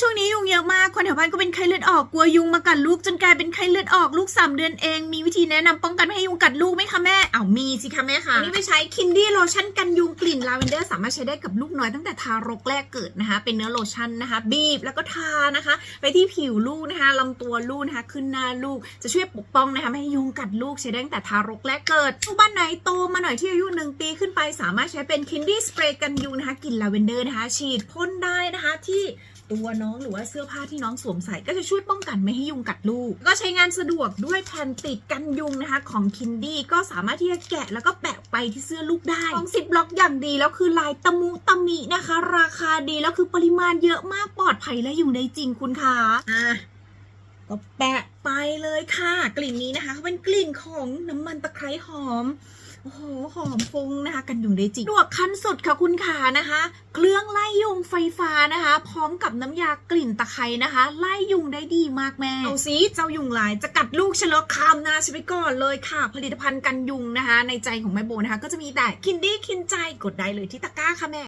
ช่วงนี้ยุงเยอะมาก คนแถวบ้านก็เป็นไข้เลือดออก กลัวยุงมากัดลูกจนกลายเป็นไข้เลือดออก ลูก3เดือนเอง มีวิธีแนะนำป้องกันไม่ให้ยุงกัดลูกไหมคะแม่เอามีสิคะแม่ค่ะวันนี้ไปใช้คินดี้โลชั่นกันยุงกลิ่นลาเวนเดอร์สามารถใช้ได้กับลูกน้อยตั้งแต่ทารกแรกเกิดนะคะ เป็นเนื้อโลชั่นนะคะ บีบแล้วก็ทานะคะ ไปที่ผิวลูกนะคะลำตัวลูกนะคะ ขึ้นหน้าลูก จะช่วยปกป้องนะคะไม่ให้ยุงกัดลูกใช้ได้ตั้งแต่ทารกแรกเกิดลูกบ้านไหนโตมาหน่อยที่อายุหนึ่งปีขึ้นไปสามารถใช้เป็นคินดี้สเปรย์กันยุงนะคะกลิ่นลาเวนเดอร์นะคะ ฉีดพ่นได้นะคะที่ ตัวน้องหรือว่าเสื้อผ้าที่น้องสวมใส่ก็จะช่วยป้องกันไม่ให้ยุงกัดลูก ก็ใช้งานสะดวกด้วยแผ่นติดกันยุงนะคะ ของคินดี้ก็สามารถที่จะแกะแล้วก็แปะไปที่เสื้อลูกได้ของสิบล็อกอย่างดีแล้วคือลายตะมุตะมินะคะ ราคาดีแล้วคือปริมาณเยอะมากปลอดภัยและอยู่ได้จริงคุณคะอะก็แปะไปเลยค่ะ กลิ่นนี้นะคะเขาเป็นกลิ่นของน้ำมันตะไคร้หอม โอ้โหหอมฟุ้งนะคะกันยุงได้จริงลวกขั้นสุดค่ะคุณขานะคะ เครื่องไล่ยุงไฟฟ้านะคะ พร้อมกับน้ำยากลิ่นตะไคร้นะคะ ไล่ยุงได้ดีมากแม่เอาสิเจ้ายุงลายจะกัดลูกฉันแล้วคามหนาฉันไปก่อนเลยค่ะ ผลิตภัณฑ์กันยุงนะคะ ในใจของแม่โบนะคะ ก็จะมีแต่คินดี้คินใจกดได้เลยที่ตะกร้าค่ะแม่